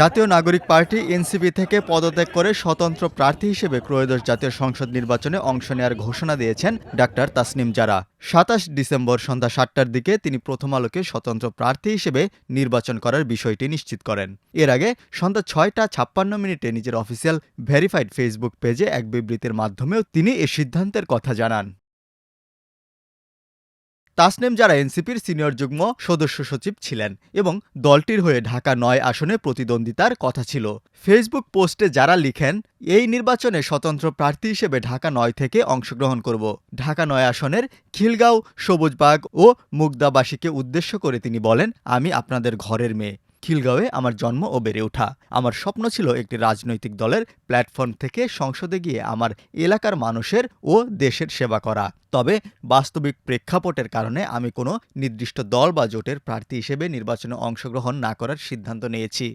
জাতীয় নাগরিক party NCP থেকে পদত্যাগ করে স্বতন্ত্র প্রার্থী হিসেবে ত্রয়োদশ জাতীয় সংসদ নির্বাচনে অংশ নেওয়ার ঘোষণা দিয়েছেন ডাক্তার তাসনিম জারা। সাতাশ ডিসেম্বর সন্ধ্যা সাতটার দিকে তিনি প্রথম আলোকে স্বতন্ত্র প্রার্থী হিসেবে নির্বাচন করার বিষয়টি নিশ্চিত করেন। এর আগে সন্ধ্যা ছয়টা ছাপ্পান্ন মিনিটে নিজের অফিসিয়াল ভেরিফাইড ফেসবুক পেজে এক বিবৃতির মাধ্যমেও তিনি এ সিদ্ধান্তের কথা জানান। তাসনেম যারা এনসিপির সিনিয়র যুগ্ম সদস্য সচিব ছিলেন এবং দলটির হয়ে ঢাকা নয় আসনে প্রতিদ্বন্দ্বিতার কথা ছিল। ফেসবুক পোস্টে যারা লিখেন, এই নির্বাচনে স্বতন্ত্র প্রার্থী হিসেবে ঢাকা নয় থেকে অংশগ্রহণ করব। ঢাকা নয় আসনের খিলগাঁও, সবুজবাগ ও মুগদাবাসীকে উদ্দেশ্য করে তিনি বলেন, আমি আপনাদের ঘরের মেয়ে। খিলগাঁওয়ে আমার জন্ম ও বেড়ে ওঠা। আমার স্বপ্ন ছিল একটি রাজনৈতিক দলের প্ল্যাটফর্ম থেকে সংসদে গিয়ে আমার এলাকার মানুষের ও দেশের সেবা করা। তবে বাস্তবিক প্রেক্ষাপটের কারণে আমি কোনো নির্দিষ্ট দল বা জোটের প্রার্থী হিসেবে নির্বাচনে অংশগ্রহণ না করার সিদ্ধান্ত নিয়েছি।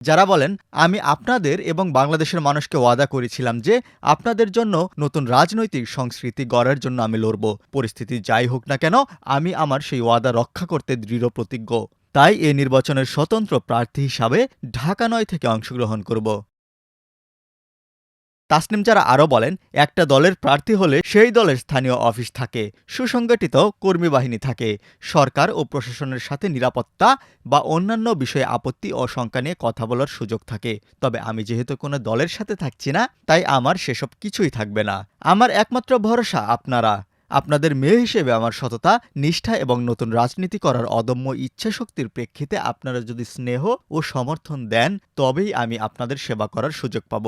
যারা বলেন, আমি আপনাদের এবং বাংলাদেশের মানুষকে ওয়াদা করেছিলাম যে আপনাদের জন্য নতুন রাজনৈতিক সংস্কৃতি গড়ার জন্য আমি লড়ব। পরিস্থিতি যাই হোক না কেন, আমি আমার সেই ওয়াদা রক্ষা করতে দৃঢ় প্রতিজ্ঞ তাই এ নির্বাচনের স্বতন্ত্র প্রার্থী হিসাবে ঢাকা নয় থেকে অংশগ্রহণ করব। তাসনিম যারা আরও বলেন, একটা দলের প্রার্থী হলে সেই দলের স্থানীয় অফিস থাকে, সুসংগঠিত কর্মী বাহিনী থাকে, সরকার ও প্রশাসনের সাথে নিরাপত্তা বা অন্যান্য বিষয়ে আপত্তি ও শঙ্কা নিয়ে কথা বলার সুযোগ থাকে। তবে আমি যেহেতু কোনো দলের সাথে থাকছি না, তাই আমার সেসব কিছুই থাকবে না। আমার একমাত্র ভরসা আপনারা। আপনাদের মেয়ে হিসেবে আমার সততা, নিষ্ঠা এবং নতুন রাজনীতি করার অদম্য ইচ্ছাশক্তির প্রেক্ষিতে আপনারা যদি স্নেহ ও সমর্থন দেন, তবেই আমি আপনাদের সেবা করার সুযোগ পাব।